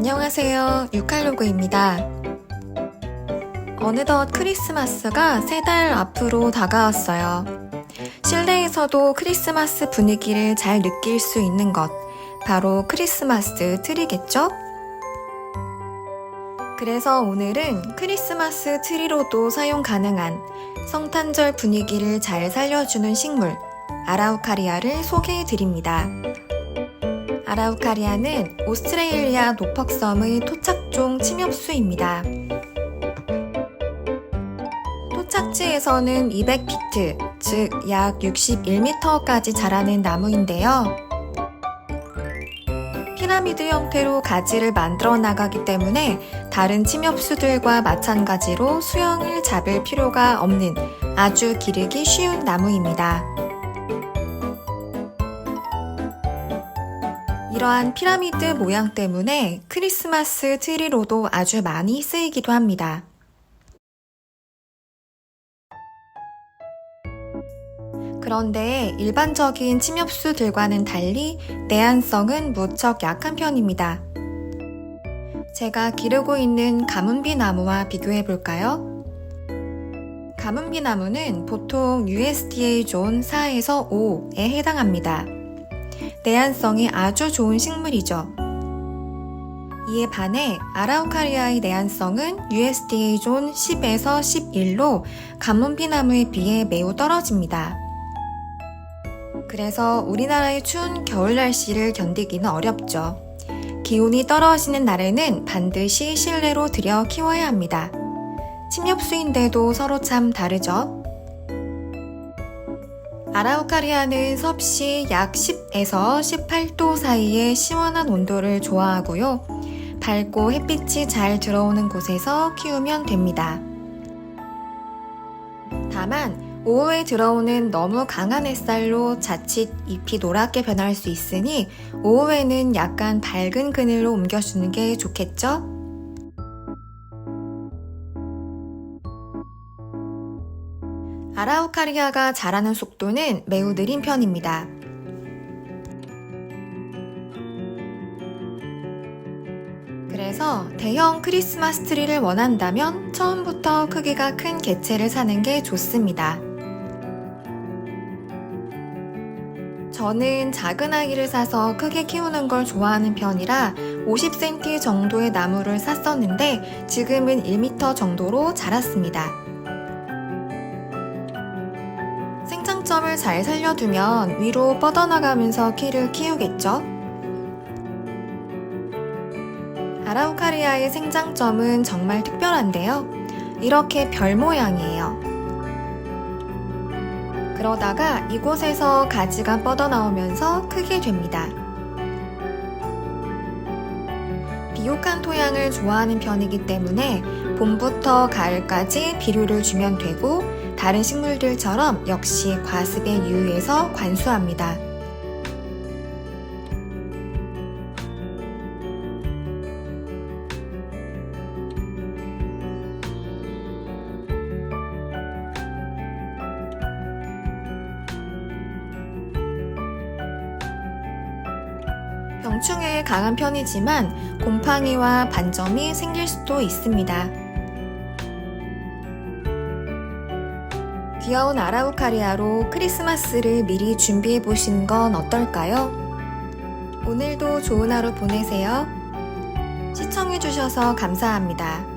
안녕하세요. 유칼로그입니다. 어느덧 크리스마스가 세 달 앞으로 다가왔어요. 실내에서도 크리스마스 분위기를 잘 느낄 수 있는 것, 바로 크리스마스 트리겠죠? 그래서 오늘은 크리스마스 트리로도 사용 가능한 성탄절 분위기를 잘 살려주는 식물, 아라우카리아를 소개해 드립니다. 아라우카리아는 오스트레일리아 노퍽섬의 토착종 침엽수입니다. 토착지에서는 200피트, 즉 약 61m까지 자라는 나무인데요. 피라미드 형태로 가지를 만들어 나가기 때문에 다른 침엽수들과 마찬가지로 수영을 잡을 필요가 없는 아주 기르기 쉬운 나무입니다. 이러한 피라미드 모양 때문에 크리스마스 트리로도 아주 많이 쓰이기도 합니다. 그런데 일반적인 침엽수들과는 달리 내한성은 무척 약한 편입니다. 제가 기르고 있는 가문비 나무와 비교해 볼까요? 가문비 나무는 보통 USDA 존 4에서 5에 해당합니다. 내한성이 아주 좋은 식물이죠. 이에 반해 아라우카리아의 내한성은 USDA 존 10에서 11로 가문비나무에 비해 매우 떨어집니다. 그래서 우리나라의 추운 겨울 날씨를 견디기는 어렵죠. 기온이 떨어지는 날에는 반드시 실내로 들여 키워야 합니다. 침엽수인데도 서로 참 다르죠. 아라우카리아는 섭씨 약 10에서 18도 사이의 시원한 온도를 좋아하고요. 밝고 햇빛이 잘 들어오는 곳에서 키우면 됩니다. 다만, 오후에 들어오는 너무 강한 햇살로 자칫 잎이 노랗게 변할 수 있으니 오후에는 약간 밝은 그늘로 옮겨주는 게 좋겠죠? 아라우카리아가 자라는 속도는 매우 느린 편입니다. 그래서 대형 크리스마스 트리를 원한다면 처음부터 크기가 큰 개체를 사는 게 좋습니다. 저는 작은 아기를 사서 크게 키우는 걸 좋아하는 편이라 50cm 정도의 나무를 샀었는데 지금은 1m 정도로 자랐습니다. 생장점을 잘 살려두면 위로 뻗어나가면서 키를 키우겠죠? 아라우카리아의 생장점은 정말 특별한데요. 이렇게 별 모양이에요. 그러다가 이곳에서 가지가 뻗어나오면서 크게 됩니다. 비옥한 토양을 좋아하는 편이기 때문에 봄부터 가을까지 비료를 주면 되고 다른 식물들처럼 역시 과습에 유의해서 관수합니다. 병충해에 강한 편이지만 곰팡이와 반점이 생길 수도 있습니다. 귀여운 아라우카리아로 크리스마스를 미리 준비해 보시는 건 어떨까요? 오늘도 좋은 하루 보내세요. 시청해주셔서 감사합니다.